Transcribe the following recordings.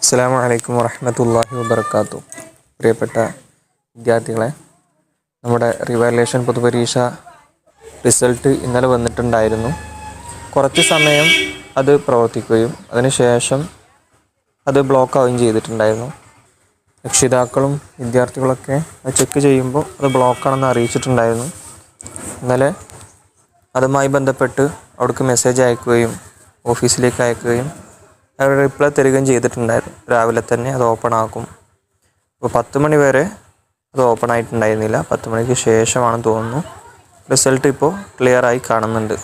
അസ്സാം വലൈക്കും വറഹമത്തല്ലാഹി വബർക്കാത്തു പ്രിയപ്പെട്ട വിദ്യാർത്ഥികളെ നമ്മുടെ റിവാലേഷൻ പൊതുപരീക്ഷ റിസൾട്ട് ഇന്നലെ വന്നിട്ടുണ്ടായിരുന്നു. കുറച്ച് സമയം അത് പ്രവർത്തിക്കുകയും അതിനുശേഷം അത് ബ്ലോക്ക് ആവുകയും ചെയ്തിട്ടുണ്ടായിരുന്നു. രക്ഷിതാക്കളും വിദ്യാർത്ഥികളൊക്കെ അത് ചെക്ക് ചെയ്യുമ്പോൾ അത് ബ്ലോക്കാണെന്ന് അറിയിച്ചിട്ടുണ്ടായിരുന്നു. ഇന്നലെ അതുമായി ബന്ധപ്പെട്ട് അവിടേക്ക് മെസ്സേജ് അയക്കുകയും ഓഫീസിലേക്ക് അയക്കുകയും അവർ റിപ്ലൈ തരികയും ചെയ്തിട്ടുണ്ടായിരുന്നു. രാവിലെ തന്നെ അത് ഓപ്പൺ ആക്കും. അപ്പോൾ പത്ത് മണി വരെ അത് ഓപ്പൺ ആയിട്ടുണ്ടായിരുന്നില്ല. പത്ത് മണിക്ക് ശേഷമാണെന്ന് തോന്നുന്നു. റിസൾട്ട് ഇപ്പോൾ ക്ലിയർ ആയി കാണുന്നുണ്ട്.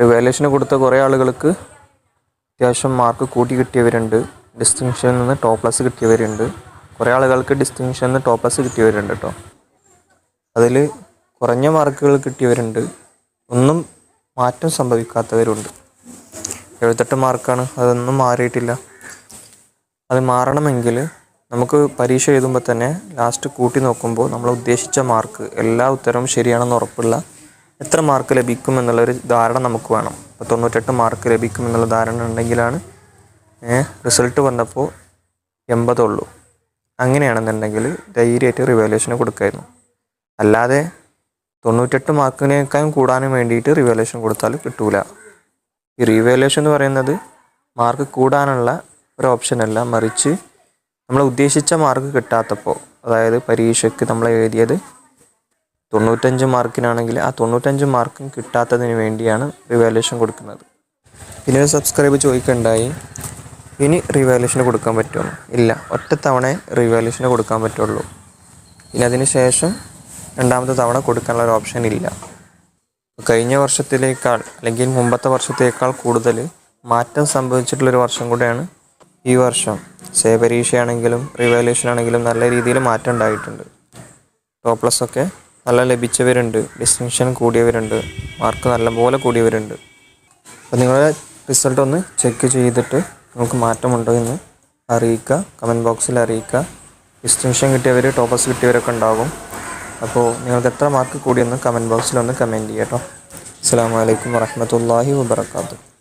റിവാലേഷന് കൊടുത്ത കുറേ ആളുകൾക്ക് അത്യാവശ്യം മാർക്ക് കൂട്ടി കിട്ടിയവരുണ്ട്. ഡിസ്റ്റിങ്ഷനിൽ നിന്ന് ടോപ്പ് പ്ലസ് കിട്ടിയവരുണ്ട്. കുറേ ആളുകൾക്ക് ഡിസ്റ്റിങ്ഷനിൽ നിന്ന് ടോപ്പ് പ്ലസ് കിട്ടിയവരുണ്ട് കേട്ടോ അതിൽ കുറഞ്ഞ മാർക്കുകൾ കിട്ടിയവരുണ്ട്. ഒന്നും മാറ്റം സംഭവിക്കാത്തവരുണ്ട്. എഴുപത്തെട്ട് മാർക്കാണ്. അതൊന്നും മാറിയിട്ടില്ല. അത് മാറണമെങ്കിൽ നമുക്ക് പരീക്ഷ എഴുതുമ്പോൾ തന്നെ ലാസ്റ്റ് കൂട്ടി നോക്കുമ്പോൾ നമ്മൾ ഉദ്ദേശിച്ച മാർക്ക് എല്ലാ ഉത്തരവും ശരിയാണെന്ന് ഉറപ്പുള്ള എത്ര മാർക്ക് ലഭിക്കും എന്നുള്ളൊരു ധാരണ നമുക്ക് വേണം. അപ്പോൾ തൊണ്ണൂറ്റെട്ട് മാർക്ക് ലഭിക്കും എന്നുള്ള ധാരണ ഉണ്ടെങ്കിലാണ് റിസൾട്ട് വന്നപ്പോൾ എൺപതുള്ളൂ അങ്ങനെയാണെന്നുണ്ടെങ്കിൽ ധൈര്യമായിട്ട് റിവാലുവേഷന് കൊടുക്കായിരുന്നു. അല്ലാതെ തൊണ്ണൂറ്റെട്ട് മാർക്കിനേക്കാളും കൂടാനും വേണ്ടിയിട്ട് റിവാലുവേഷൻ കൊടുത്താൽ കിട്ടൂല. ഈ റീവാലുവേഷൻ എന്ന് പറയുന്നത് മാർക്ക് കൂടാനുള്ള ഒരു ഓപ്ഷനല്ല മറിച്ച് നമ്മൾ ഉദ്ദേശിച്ച മാർക്ക് കിട്ടാത്തപ്പോൾ അതായത് പരീക്ഷയ്ക്ക് നമ്മൾ എഴുതിയത് തൊണ്ണൂറ്റഞ്ച് മാർക്കിനാണെങ്കിൽ ആ തൊണ്ണൂറ്റഞ്ച് മാർക്കും കിട്ടാത്തതിന് വേണ്ടിയാണ് റിവാലുവേഷൻ കൊടുക്കുന്നത്. പിന്നെ ഒരു സബ്സ്ക്രൈബ് ചോദിക്കണ്ടായി. ഇനി റിവാലുവേഷന് കൊടുക്കാൻ പറ്റുമോ? ഇല്ല. ഒറ്റ തവണ റിവാലുവേഷന് കൊടുക്കാൻ പറ്റുള്ളൂ. ഇനി അതിന് ശേഷം രണ്ടാമത്തെ തവണ കൊടുക്കാനുള്ള ഒരു ഓപ്ഷൻ ഇല്ല. കഴിഞ്ഞ വർഷത്തിലേക്കാൾ അല്ലെങ്കിൽ മുമ്പത്തെ വർഷത്തേക്കാൾ കൂടുതൽ മാറ്റം സംഭവിച്ചിട്ടുള്ളൊരു വർഷം കൂടെയാണ് ഈ വർഷം. സേ പരീക്ഷയാണെങ്കിലും ആണെങ്കിലും നല്ല രീതിയിൽ മാറ്റം ഉണ്ടായിട്ടുണ്ട്. ടോപ്പ് പ്ലസ് ഒക്കെ നല്ല ലഭിച്ചവരുണ്ട്. ഡിസ്റ്റിങ്ഷൻ കൂടിയവരുണ്ട്. മാർക്ക് നല്ലപോലെ കൂടിയവരുണ്ട്. അപ്പോൾ നിങ്ങളുടെ റിസൾട്ട് ഒന്ന് ചെക്ക് ചെയ്തിട്ട് നമുക്ക് മാറ്റമുണ്ടോ എന്ന് അറിയിക്കുക. കമന്റ് ബോക്സിൽ അറിയിക്കുക. ഡിസ്റ്റിങ്ഷൻ കിട്ടിയവർ ടോപ്പസ് കിട്ടിയവരൊക്കെ ഉണ്ടാകും അപ്പോൾ നിങ്ങൾക്ക് എത്ര മാർക്ക് കൂടിയൊന്ന് കമന്റ് ബോക്സിൽ ഒന്ന് കമന്റ് ചെയ്യാം കേട്ടോ അസ്സാം വലൈക്കും വാഹമത്തല്ലാഹി വാബർക്കാത്തു